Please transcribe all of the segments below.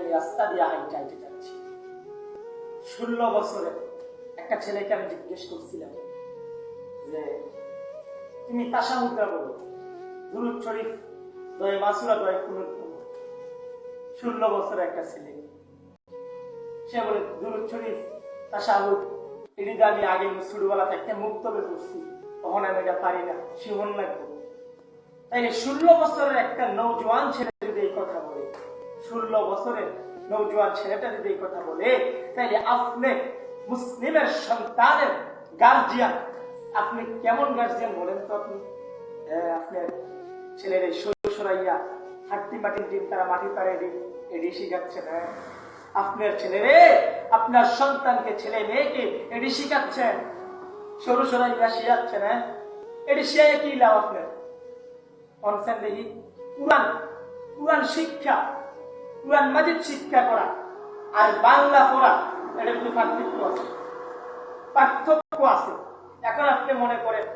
আমি রাস্তা দিয়ে হাইটে হাইটে যাচ্ছি ষোলো বছরে একটা ছেলেকে আমি জিজ্ঞেস করছিলাম যে, তুমি বলো দুরুদ শরীফ মাসুরা ষোলো একটা ছেলে। সে বলে দুরুদ শরীফ আমি আগে মুক্ত হয়ে পড়ছি, তখন আমি এটা পারি না শিহন লাগবে তাইলে ষোলো বছরের একটা নৌজওয়ান ছেলে যদি এই কথা বলে ষোলো বছরের নৌজওয়ান ছেলেটা যদি এই কথা বলে, তাইলে আপনি মুসলিমের সন্তানের গার্জিয়ান আপনি কেমন গার্জিয়ান বলেন তো আপনি? আপনার ছেলের এই সরাইয়া, হাট্টি মাটির ডিম তারা মাটি পারে এডি শিখাচ্ছেন হ্যাঁ? আপনার ছেলেরে, আপনার সন্তানকে ছেলে মেয়েকে এডি শিখাচ্ছেন সরু সরাইয়া শিখাচ্ছেন হ্যাঁ? এটি সে কি লাভ আপনার? কনসেন দেখি, কোরআন কোরআন শিক্ষা। কোরআন মাজিদ শিক্ষা করা আর বাংলা পড়া, এটা কিন্তু পার্থক্য আছে। পার্থক্য আছে। এখন আপনি মনে করেন,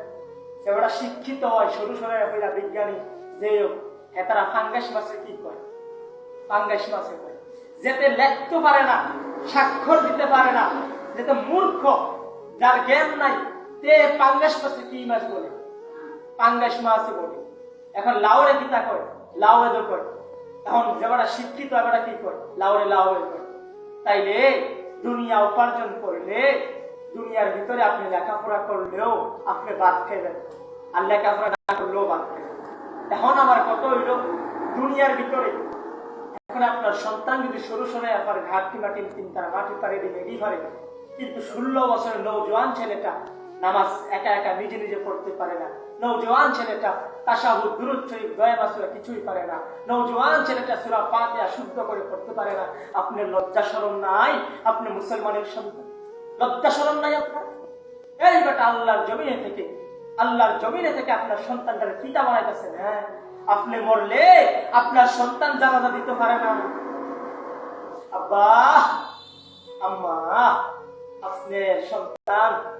যে ওরা শিক্ষিত হয়, সরু সরাই হইলা বিজ্ঞানী যে হোক তারা ফাঙ্গাস মাছে কি করে ফাঙ্গাস মাছে করে যেতে লেখতে পারে না, স্বাক্ষর দিতে পারে না, যেতে মূর্খ, যার জ্ঞান নাই, তে পাঙ্গাস মাছে কি মাছ বলে? পাঙ্গাস মাছ বলে। এখন লাউরে কিতা করে লাউরে তো করে এখন যেবারা শিক্ষিত কি করে? লাউরে করে তাইলে দুনিয়া উপার্জন করলে, দুনিয়ার ভিতরে আপনি লেখাপড়া করলেও আপনি বাদ খাইবেন আর লেখাপড়া করলেও বাদ এখন আমার কত হইল, দুনিয়ার ভিতরে এখন আপনার সন্তান যদি সরু সরে আপনার ঘাটতি মাটি চিন্তার মাটি পারে মেরি পারে কিন্তু ষোলো বছরের নৌজওয়ান ছেলেটা নামাজ একা একা নিজে নিজে পড়তে পারে না। নৌজওয়ান ছেলেটা তাসাহুদ দুরুদ শরীফ দয়া মাসুরা কিছুই পারে না। নৌজওয়ান ছেলেটা সুরা ফাতিহা শুদ্ধ করে পড়তে পারে না। আপনার লজ্জা শরম নাই, আপনি মুসলমানের সন্তান। লজ্জা শরম নাই আপনার? এই বেটা আল্লাহর জমিনে থেকে, আল্লাহর জমিনে থেকে আপনার সন্তানটার পিতা বানাইতেছেন হ্যাঁ? আপনি মরলে আপনার সন্তান জানাজা দিতে পারে না। আব্বা, আম্মা আপনার সন্তান আপনি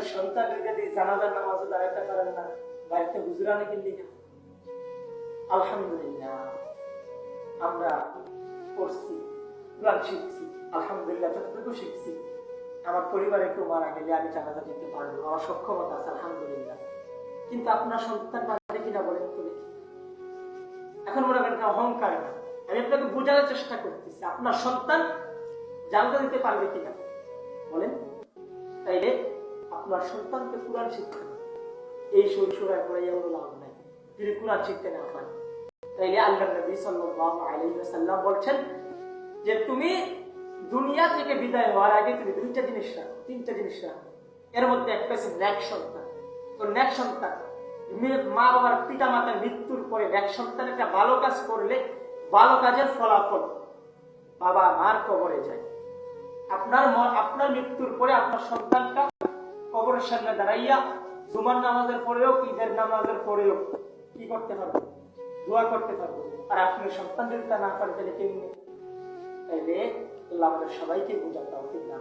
আপনার সন্তান যদি জানাজার নামাজে দাঁড়াতে পারেন না, বাড়িতে গুজরানি কিনলি কেন আলহামদুলিল্লাহ, আমরা পড়ছি, কোরআন শিখছি, আলহামদুলিল্লাহ যতটুকু শিখছি। আমার পরিবারে কেউ মারা গেলে আমি জানাজা দিতে পারব আমার সক্ষমতা আছে, আলহামদুলিল্লাহ। কিন্তু আপনার সন্তান পারে কিনা বলেন তো দেখি। এখন মনে করেন অহংকার না। আমি আপনাকে বোঝানোর চেষ্টা করতেছি, আপনার সন্তান জানতে দিতে পারবে কিনা বলেন? তাইলে আপনার সন্তানকে কোরআন শিক্ষা। এই শৈশবের পরে এমন লাভ নাই। যদি কোরআন শিখতে না পান তাইলে আল্লাহ নবী সাল্লাল্লাহু আলাইহি ওয়াসাল্লাম বলছেন যে, তুমি দুনিয়া থেকে বিদায় হওয়ার আগে তুমি দুইটা জিনিস রাখো, তিনটা জিনিস রাখো। এর মধ্যে একটা হচ্ছে ন্যাক সন্তান। তো ন্যাক সন্তান মা বাবার পিতা মাতার মৃত্যুর পরে ন্যাক সন্তান একটা ভালো কাজ করলে ভালো কাজের ফলাফল বাবা মার কবরে যায়। আপনার আপনার মৃত্যুর পরে আপনার সন্তানটা কবরের সামনে দাঁড়াইয়া জুমার নামাজের পরেও, ঈদের নামাজের পরেও কি করতে পারবে? দোয়া করতে পারব? আর আপনি সন্তান যদি তা না পারে তাহলে কেমনি? তাইলে আমাদের সবাইকে বোঝাতে হবে না